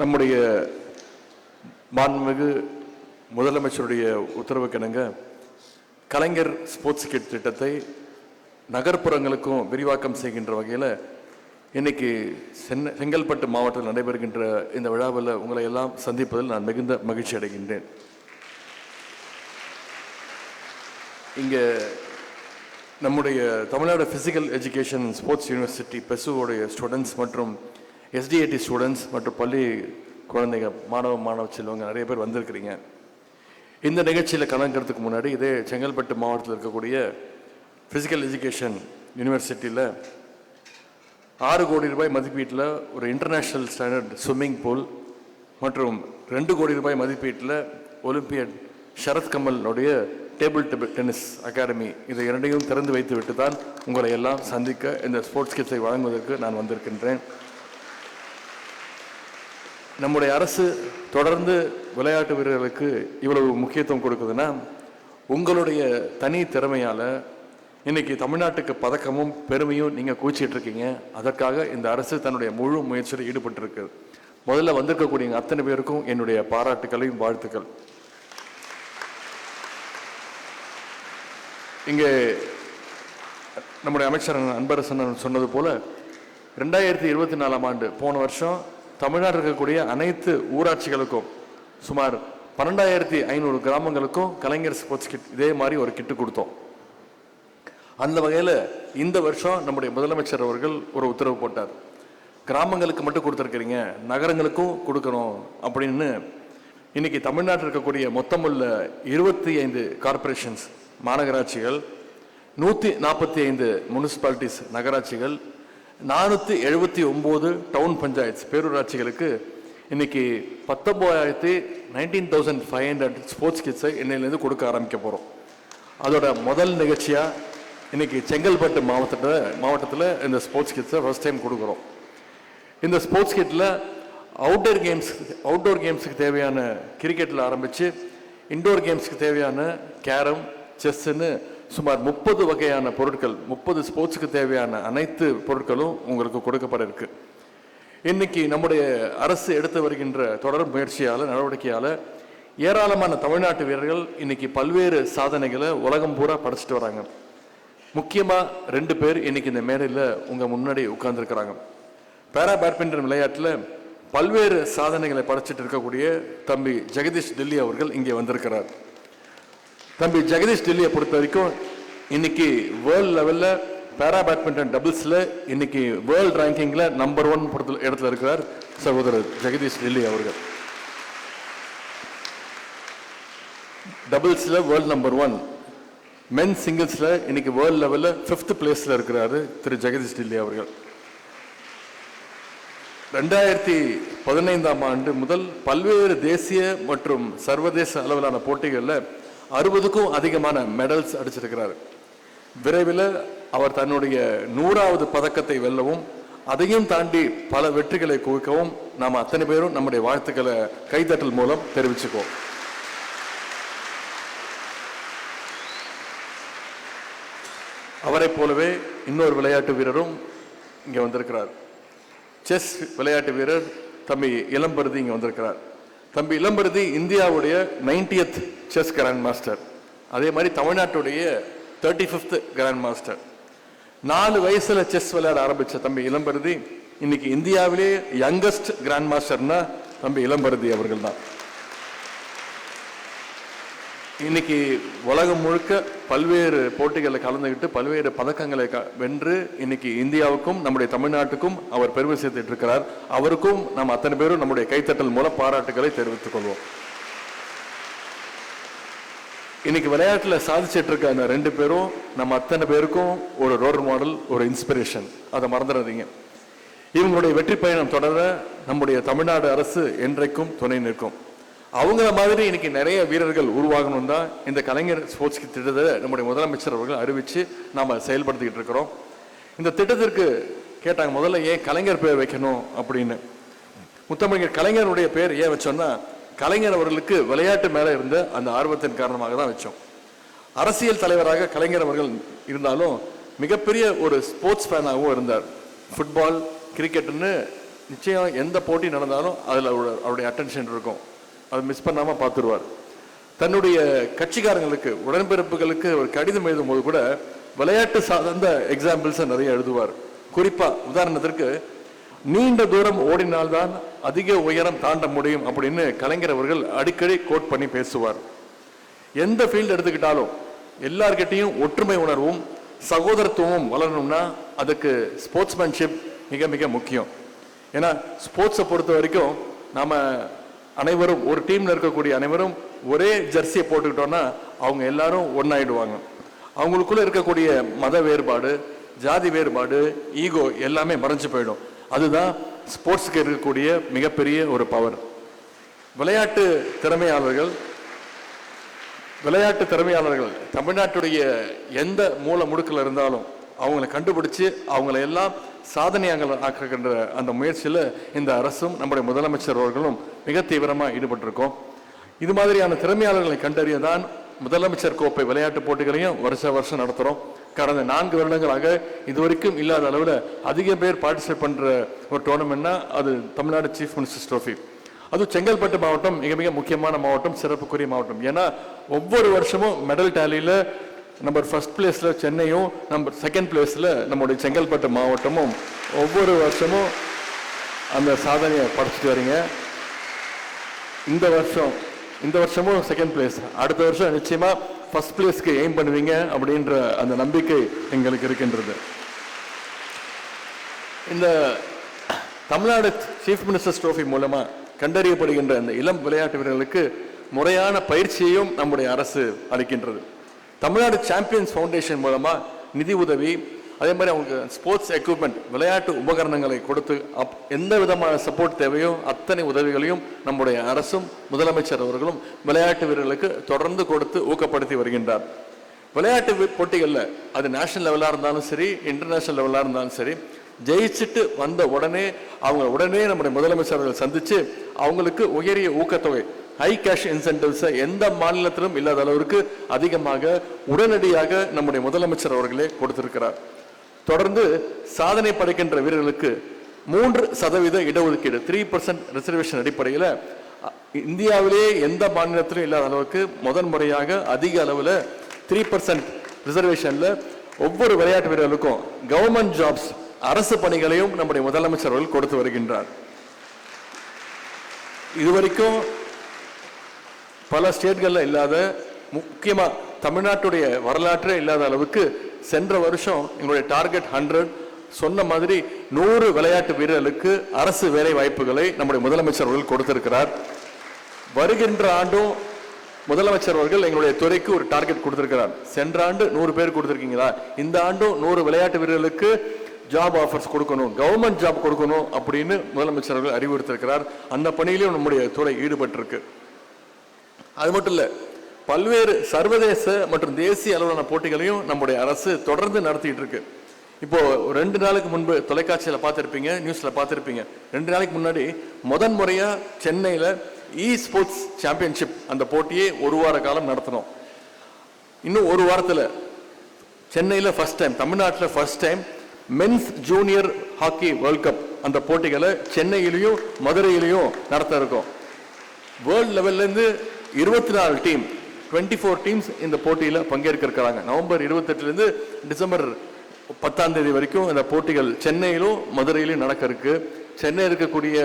நம்முடைய மாண்புமிகு முதலமைச்சருடைய உத்தரவுக்கிணங்க கலைஞர் ஸ்போர்ட்ஸ் கிட் திட்டத்தை நகர்ப்புறங்களுக்கும் விரிவாக்கம் செய்கின்ற வகையில் இன்னைக்கு சென்னை செங்கல்பட்டு மாவட்டத்தில் நடைபெறுகின்ற இந்த விழாவில் உங்களை எல்லாம் சந்திப்பதில் நான் மிகுந்த மகிழ்ச்சி அடைகின்றேன். இங்கே நம்முடைய Tamil Nadu physical education sports university பெசுவோடைய students மற்றும் எஸ்டிஐடி ஸ்டூடெண்ட்ஸ் மற்றும் பள்ளி குழந்தைங்க மாணவ மாணவ செல்வங்க நிறைய பேர் வந்திருக்கிறீங்க. இந்த நிகழ்ச்சியில் கலந்துக்கிறதுக்கு முன்னாடி இதே செங்கல்பட்டு மாவட்டத்தில் இருக்கக்கூடிய ஃபிசிக்கல் எஜுகேஷன் யூனிவர்சிட்டியில் ஆறு கோடி ரூபாய் மதிப்பீட்டில் ஒரு இன்டர்நேஷ்னல் ஸ்டாண்டர்ட் ஸ்விம்மிங் பூல் மற்றும் ரெண்டு கோடி ரூபாய் மதிப்பீட்டில் ஒலிம்பியட் ஷரத்கமலுடைய டேபிள் டெபிள் டென்னிஸ் அகாடமி இதை இரண்டையும் திறந்து வைத்து விட்டு தான் உங்களை எல்லாம் சந்திக்க இந்த ஸ்போர்ட்ஸ் கிட்ஸை வழங்குவதற்கு நான் வந்திருக்கின்றேன். நம்முடைய அரசு தொடர்ந்து விளையாட்டு வீரர்களுக்கு இவ்வளவு முக்கியத்துவம் கொடுக்குதுன்னா உங்களுடைய தனி திறமையால் இன்னைக்கு தமிழ்நாட்டுக்கு பதக்கமும் பெருமையும் நீங்கள் கூச்சிட்டு இருக்கீங்க அதற்காக இந்த அரசு தன்னுடைய முழு முயற்சியில் ஈடுபட்டிருக்கு. முதல்ல வந்திருக்கக்கூடிய அத்தனை பேருக்கும் என்னுடைய பாராட்டுகளையும் வாழ்த்துக்கள். இங்கே நம்முடைய அமைச்சர் அன்பரசன் சொன்னது போல் ரெண்டாயிரத்தி இருபத்தி நாலாம் ஆண்டு போன வருஷம் தமிழ்நாடு இருக்கக்கூடிய அனைத்து ஊராட்சிகளுக்கும் சுமார் பன்னெண்டாயிரத்தி ஐநூறு கிராமங்களுக்கும் கலைஞர் ஸ்போர்ட்ஸ் கிட் இதே மாதிரி ஒரு கிட்டு கொடுத்தோம். அந்த வகையில் இந்த வருஷம் நம்முடைய முதலமைச்சர் அவர்கள் ஒரு உத்தரவு போட்டார். கிராமங்களுக்கு மட்டும் கொடுத்துருக்கிறீங்க நகரங்களுக்கும் கொடுக்கணும் அப்படின்னு இன்னைக்கு தமிழ்நாட்டில் இருக்கக்கூடிய மொத்தமுள்ள இருபத்தி ஐந்து கார்ப்பரேஷன்ஸ் மாநகராட்சிகள் நூற்றி நாற்பத்தி ஐந்து முனிசிபாலிட்டிஸ் நகராட்சிகள் நானூற்றி எழுபத்தி ஒம்பது டவுன் பஞ்சாயத்து பேரூராட்சிகளுக்கு இன்னைக்கு பத்தொம்போதாயிரத்தி nineteen thousand five hundred sports கிட்ஸை இன்னையிலேருந்து கொடுக்க ஆரம்பிக்க போகிறோம் அதோட முதல் நிகழ்ச்சியாக இன்னைக்கு செங்கல்பட்டு மாவட்டத்தில் மாவட்டத்தில் இந்த ஸ்போர்ட்ஸ் கிட்ஸை ஃபஸ்ட் டைம் கொடுக்குறோம். இந்த ஸ்போர்ட்ஸ் கிட்டில் அவுட்டோர் கேம்ஸ் அவுட்டோர் கேம்ஸுக்கு தேவையான கிரிக்கெட்டில் ஆரம்பித்து இண்டோர் கேம்ஸுக்கு தேவையான கேரம் செஸ்ஸுன்னு சுமார் முப்பது வகையான பொருட்கள் முப்பது ஸ்போர்ட்ஸுக்கு தேவையான அனைத்து பொருட்களும் உங்களுக்கு கொடுக்கப்பட இருக்கு. இன்னைக்கு நம்முடைய அரசு எடுத்து வருகின்ற தொடர் முயற்சியால் நடவடிக்கையால் ஏராளமான தமிழ்நாட்டு வீரர்கள் இன்னைக்கு பல்வேறு சாதனைகளை உலகம் பூரா படைச்சிட்டு வராங்க. முக்கியமாக ரெண்டு பேர் இன்னைக்கு இந்த மேடையில் உங்கள் முன்னாடி உட்கார்ந்துருக்கிறாங்க. பேரா பேட்மிண்டன் விளையாட்டில் பல்வேறு சாதனைகளை படைச்சிட்டு இருக்கக்கூடிய தம்பி ஜெகதீஷ் டெல்லி அவர்கள் இங்கே வந்திருக்கிறார். தம்பி ஜெகதீஷ் டெல்லியை பொறுத்த வரைக்கும் இன்னைக்கு வேர்ல்ட் லெவலில் பேரா பேட்மிண்டன் டபுள்ஸில் இன்னைக்கு வேர்ல்ட் ரேங்கிங்கில் நம்பர் ஒன் பொறுத்த இடத்துல இருக்கிறார் சகோதரர் ஜெகதீஷ் டெல்லி அவர்கள். டபுள்ஸில் வேர்ல்ட் நம்பர் ஒன் மென் சிங்கிள்ஸில் இன்னைக்கு வேர்ல்ட் லெவலில் ஃபிஃப்த் பிளேஸில் இருக்கிறாரு திரு ஜெகதீஷ் டெல்லி அவர்கள். ரெண்டாயிரத்தி பதினைந்தாம் ஆண்டு முதல் பல்வேறு தேசிய மற்றும் சர்வதேச அளவிலான போட்டிகளில் அறுபதுக்கும் அதிகமான மெடல்ஸ் அடிச்சிருக்கிறார். விரைவில் அவர் தன்னுடைய நூறாவது பதக்கத்தை வெல்லவும் அதையும் தாண்டி பல வெற்றிகளை குவிக்கவும் நாம் அத்தனை பேரும் நம்முடைய வாழ்த்துக்களை கைதட்டல் மூலம் தெரிவிச்சுக்குவோம். அவரைப் போலவே இன்னொரு விளையாட்டு வீரரும் இங்கே வந்திருக்கிறார். செஸ் விளையாட்டு வீரர் தம்பி இளம்பருதி இங்கே வந்திருக்கிறார். தம்பி இளம்பருதி இந்தியாவுடைய நைன்டியத் செஸ் கிராண்ட் மாஸ்டர். அதே மாதிரி தமிழ்நாட்டுடைய தேர்ட்டி ஃபிஃப்த் கிராண்ட் மாஸ்டர். நாலு வயசுல செஸ் விளையாட ஆரம்பிச்ச தம்பி இளம்பருதி இன்னைக்கு இந்தியாவிலே யங்கஸ்ட் கிராண்ட் மாஸ்டர்னா தம்பி இளம்பருதி அவர்கள் தான் இன்னைக்கு உலகம் முழுக்க பல்வேறு போட்டிகளில் கலந்துக்கிட்டு பல்வேறு பதக்கங்களை வென்று இன்னைக்கு இந்தியாவுக்கும் நம்முடைய தமிழ்நாட்டுக்கும் அவர் பெருமை சேர்த்துட்டு இருக்கிறார். அவருக்கும் நாம் அத்தனை பேரும் நம்முடைய கைத்தட்டல் மூலம் பாராட்டுகளை தெரிவித்துக் கொள்வோம். இன்னைக்கு விளையாட்டில் சாதிச்சிட்டு இருக்காங்க ரெண்டு பேரும் நம்ம அத்தனை பேருக்கும் ஒரு ரோல் மாடல் ஒரு இன்ஸ்பிரேஷன் அதை மறந்துடாதீங்க. இவங்களுடைய வெற்றி பயணம் தொடர நம்முடைய தமிழ்நாடு அரசு என்றைக்கும் துணை நிற்கும். அவங்கள மாதிரி இன்னைக்கு நிறைய வீரர்கள் உருவாகணும் தான் இந்த கலைஞர் ஸ்போர்ட்ஸ் திட்டத்தை நம்முடைய முதலமைச்சர் அவர்கள் அறிவித்து நாம் செயல்படுத்திக்கிட்டு இருக்கிறோம். இந்த திட்டத்திற்கு கேட்டாங்க முதல்ல ஏன் கலைஞர் பேர் வைக்கணும் அப்படின்னு. முத்தமிழர் கலைஞருடைய பேர் ஏன் வச்சோன்னா கலைஞர் அவர்களுக்கு விளையாட்டு மேலே இருந்த அந்த ஆர்வத்தின் காரணமாக தான் வச்சோம் அரசியல் தலைவராக கலைஞர் அவர்கள் இருந்தாலும் மிகப்பெரிய ஒரு ஸ்போர்ட்ஸ் ஃபேனாகவும் இருந்தார். ஃபுட்பால் கிரிக்கெட்னு நிச்சயம் எந்த போட்டி நடந்தாலும் அதில் அவருடைய அட்டென்ஷன் இருக்கும். அதை மிஸ் பண்ணாமல் பார்த்துருவார். தன்னுடைய கட்சிக்காரங்களுக்கு உடன்பிறப்புகளுக்கு ஒரு கடிதம் எழுதும் போது கூட விளையாட்டு சார்ந்த எக்ஸாம்பிள்ஸை நிறைய எழுதுவார். குறிப்பாக உதாரணத்திற்கு நீண்ட தூரம் ஓடினால்தான் அதிக உயரம் தாண்ட முடியும் அப்படின்னு கலைஞர் அவர்கள் அடிக்கடி கோட் பண்ணி பேசுவார். எந்த ஃபீல்டு எடுத்துக்கிட்டாலும் எல்லார்கிட்டையும் ஒற்றுமை உணர்வும் சகோதரத்துவமும் வளரணும்னா அதுக்கு ஸ்போர்ட்ஸ்மேன்ஷிப் மிக மிக முக்கியம். ஏன்னா ஸ்போர்ட்ஸை பொறுத்த வரைக்கும் நாம் அனைவரும் ஒரு டீமில் இருக்கக்கூடிய அனைவரும் ஒரே ஜெர்சியை போட்டுக்கிட்டோன்னா அவங்க எல்லாரும் ஒன்றாயிடுவாங்க அவங்களுக்குள்ளே இருக்கக்கூடிய மத வேறுபாடு ஜாதி வேறுபாடு ஈகோ எல்லாமே மறைஞ்சு போயிடும். அதுதான் ஸ்போர்ட்ஸுக்கு இருக்கக்கூடிய மிகப்பெரிய ஒரு பவர் விளையாட்டு திறமையாளர்கள் விளையாட்டு திறமையாளர்கள் தமிழ்நாட்டுடைய எந்த மூல முடுக்கில் இருந்தாலும் அவங்கள கண்டுபிடிச்சு அவங்கள எல்லாம் சாதனையாக ஆக்குகின்ற அந்த முயற்சியில் இந்த அரசும் நம்முடைய முதலமைச்சர் அவர்களும் மிக தீவிரமாக ஈடுபட்டிருக்கோம். இது மாதிரியான திறமையாளர்களை கண்டறிய தான் முதலமைச்சர் கோப்பை விளையாட்டு போட்டிகளையும் வருஷ வருஷம் நடத்துகிறோம் கடந்த நான்கு வருடங்களாக இதுவரைக்கும் இல்லாத அளவில் அதிக பேர் பார்ட்டிசிபேட் பண்ணுற ஒரு டோர்னமெண்ட்னா அது தமிழ்நாடு சீஃப் மினிஸ்டர்ஸ் ட்ரோஃபி அதுவும் செங்கல்பட்டு மாவட்டம் மிக மிக முக்கியமான மாவட்டம் சிறப்புக்குரிய மாவட்டம். ஏன்னா ஒவ்வொரு வருஷமும் மெடல் டேலியில் நம்பர் ஃபர்ஸ்ட் பிளேஸில் சென்னையும் நம்பர் செகண்ட் பிளேஸில் நம்முடைய செங்கல்பட்டு மாவட்டமும் ஒவ்வொரு வருஷமும் அந்த சாதனையை படைச்சிட்டு வரீங்க. இந்த வருஷம் இந்த வருஷமும் செகண்ட் பிளேஸ் அடுத்த வருஷம் நிச்சயமாக ஃபர்ஸ்ட் பிளேஸ்க்கு எய்ம் பண்ணுவீங்க அப்படின்ற அந்த நம்பிக்கை எங்களுக்கு இருக்கின்றது. இந்த தமிழ்நாடு சீஃப் மினிஸ்டர்ஸ் ட்ரோஃபி மூலமாக கண்டறியப்படுகின்ற இந்த இளம் விளையாட்டு வீரர்களுக்கு முறையான பயிற்சியையும் நம்முடைய அரசு அளிக்கின்றது. தமிழ்நாடு சாம்பியன்ஸ் ஃபவுண்டேஷன் மூலமாக நிதி உதவி அதே மாதிரி அவங்களுக்கு ஸ்போர்ட்ஸ் எக்யூப்மெண்ட் விளையாட்டு உபகரணங்களை கொடுத்து அப் எந்த விதமான சப்போர்ட் தேவையோ அத்தனை உதவிகளையும் நம்முடைய அரசும் முதலமைச்சர் அவர்களும் விளையாட்டு வீரர்களுக்கு தொடர்ந்து கொடுத்து ஊக்கப்படுத்தி வருகின்றார். விளையாட்டு போட்டிகளில் அது நேஷனல் லெவலா இருந்தாலும் சரி இன்டர்நேஷனல் லெவலாக இருந்தாலும் சரி ஜெயிச்சுட்டு வந்த உடனே அவங்க உடனே நம்முடைய முதலமைச்சர் அவர்கள் சந்திச்சு அவங்களுக்கு உயரிய ஊக்கத்தொகை ஹை கேஷ் இன்சென்டிவ்ஸை எந்த மாநிலத்திலும் இல்லாத அளவிற்கு அதிகமாக உடனடியாக நம்முடைய முதலமைச்சர் அவர்களே கொடுத்திருக்கிறார். தொடர்ந்து சாதனை படைக்கின்ற வீரர்களுக்கு மூன்று சதவீத இடஒதுக்கீடு த்ரீ பர்சன்ட் ரிசர்வேஷன் அடிப்படையில் இந்தியாவிலேயே எந்த மாநிலத்திலும் இல்லாத அளவுக்கு முதன் முறையாக அதிக அளவில் த்ரீ பர்சன்ட் ரிசர்வேஷனில் ஒவ்வொரு விளையாட்டு வீரர்களுக்கும் கவர்மெண்ட் ஜாப்ஸ் அரசு பணிகளையும் நம்முடைய முதலமைச்சர் அவர்கள் கொடுத்து வருகின்றார். இதுவரைக்கும் பல ஸ்டேட்களில் இல்லாத முக்கியமாக தமிழ்நாட்டுடைய வரலாற்றே இல்லாத அளவுக்கு சென்ற வருஷம் எங்களுடைய டார்கெட் ஹண்ட்ரட் சொன்ன மாதிரி நூறு விளையாட்டு வீரர்களுக்கு அரசு வேலை வாய்ப்புகளை நம்முடைய முதலமைச்சர் அவர்கள் கொடுத்திருக்கிறார். வருகின்ற ஆண்டும் முதலமைச்சர் அவர்கள் எங்களுடைய துறைக்கு ஒரு டார்கெட் கொடுத்திருக்கிறார். சென்ற ஆண்டு நூறு பேர் கொடுத்திருக்கீங்களா? இந்த ஆண்டும் நூறு விளையாட்டு வீரர்களுக்கு ஜாப் ஆஃபர்ஸ் கொடுக்கணும் கவர்மெண்ட் ஜாப் கொடுக்கணும் அப்படின்னு முதலமைச்சர் அவர்கள் அறிவுறுத்திருக்கிறார். அந்த பணியிலையும் நம்முடைய துறை ஈடுபட்டிருக்கு. அது மட்டும் இல்லை பல்வேறு சர்வதேச மற்றும் தேசிய அளவிலான போட்டிகளையும் நம்முடைய அரசு தொடர்ந்து நடத்திட்டு இருக்கு. இப்போ ரெண்டு நாளுக்கு முன்பு தொலைக்காட்சியில் பார்த்துருப்பீங்க நியூஸ்ல பார்த்துருப்பீங்க. ரெண்டு நாளைக்கு முன்னாடி முதன் முறையா சென்னையில இ ஸ்போர்ட்ஸ் சாம்பியன்ஷிப் அந்த போட்டியை ஒரு வார காலம் நடத்தினோம். இன்னும் ஒரு வாரத்தில் சென்னையில் ஃபர்ஸ்ட் டைம் தமிழ்நாட்டில் first time men's junior hockey world cup அந்த போட்டிகளை சென்னையிலையும் மதுரையிலையும் நடத்த இருக்கோம். வேர்ல்ட் லெவல்லேருந்து இருபத்தி நாலு டீம் டுவெண்ட்டி ஃபோர் டீம்ஸ் இந்த போட்டியில் பங்கேற்கிறாங்க நவம்பர் இருபத்தெட்டுலேருந்து டிசம்பர் பத்தாம் தேதி வரைக்கும் இந்த போட்டிகள் சென்னையிலும் மதுரையிலும் நடக்க இருக்கு. சென்னை இருக்கக்கூடிய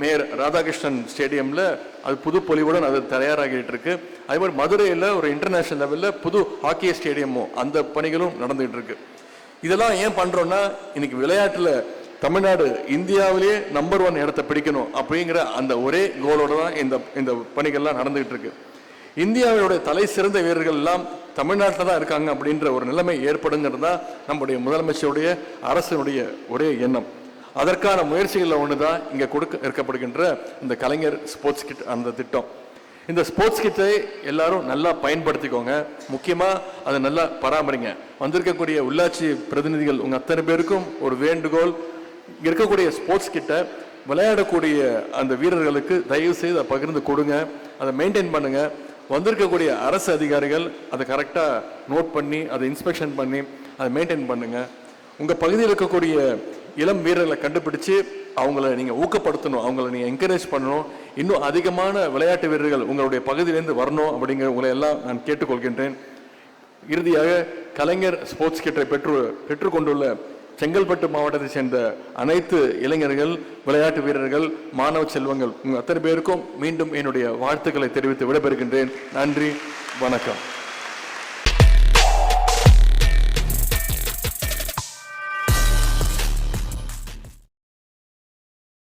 மேயர் ராதாகிருஷ்ணன் ஸ்டேடியமில் அது புது பொலிவுடன் அது தயாராகிட்டு இருக்கு. அதே மாதிரி மதுரையில் ஒரு இன்டர்நேஷனல் லெவலில் புது ஹாக்கி ஸ்டேடியமும் அந்த பணிகளும் நடந்துகிட்டு இருக்கு. இதெல்லாம் ஏன் பண்ணுறோன்னா இன்னைக்கு விளையாட்டில் தமிழ்நாடு இந்தியாவிலேயே நம்பர் ஒன் இடத்தை பிடிக்கணும் அப்படிங்கிற அந்த ஒரே கோலோட தான் இந்த இந்த பணிகள்லாம் நடந்துகிட்டு இருக்கு. இந்தியாவினுடைய தலை சிறந்த வீரர்கள் எல்லாம் தமிழ்நாட்டில் தான் இருக்காங்க அப்படின்ற ஒரு நிலைமை ஏற்படுங்கிறது தான் நம்முடைய முதலமைச்சருடைய அரசனுடைய ஒரே எண்ணம். அதற்கான முயற்சிகளில் ஒன்று தான் இங்கே கொடுக்க இருக்கப்படுகின்ற இந்த கலைஞர் ஸ்போர்ட்ஸ் கிட் அந்த திட்டம். இந்த ஸ்போர்ட்ஸ் கிட்டை எல்லாரும் நல்லா பயன்படுத்திக்கோங்க. முக்கியமாக அதை நல்லா பராமரிங்க. வந்திருக்கக்கூடிய உள்ளாட்சி பிரதிநிதிகள் உங்கள் அத்தனை பேருக்கும் ஒரு வேண்டுகோள். இருக்கக்கூடிய ஸ்போர்ட்ஸ் கிட்ட விளையாடக்கூடிய அந்த வீரர்களுக்கு தயவு செய்து அதை பகிர்ந்து கொடுங்க. அதை மெயின்டைன் பண்ணுங்கள் வந்திருக்கக்கூடிய அரசு அதிகாரிகள் அதை கரெக்டாக நோட் பண்ணி அதை இன்ஸ்பெக்ஷன் பண்ணி அதை மெயின்டைன் பண்ணுங்கள் உங்கள் பகுதியில் இருக்கக்கூடிய இளம் வீரர்களை கண்டுபிடிச்சு அவங்கள நீங்கள் ஊக்கப்படுத்தணும் அவங்கள நீங்கள் என்கரேஜ் பண்ணணும். இன்னும் அதிகமான விளையாட்டு வீரர்கள் உங்களுடைய பகுதியிலேருந்து வரணும் அப்படிங்கிற உங்களை எல்லாம் நான் கேட்டுக்கொள்கின்றேன். இறுதியாக கலைஞர் ஸ்போர்ட்ஸ் கிட்டை பெற்று பெற்றுக்கொண்டுள்ள செங்கல்பட்டு மாவட்டத்தைச் சேர்ந்த அனைத்து இளைஞர்கள் விளையாட்டு வீரர்கள் மாணவ செல்வங்கள் உங்கள் அத்தனை பேருக்கும் மீண்டும் என்னுடைய வாழ்த்துக்களை தெரிவித்து விடைபெறுகின்றேன். நன்றி வணக்கம்.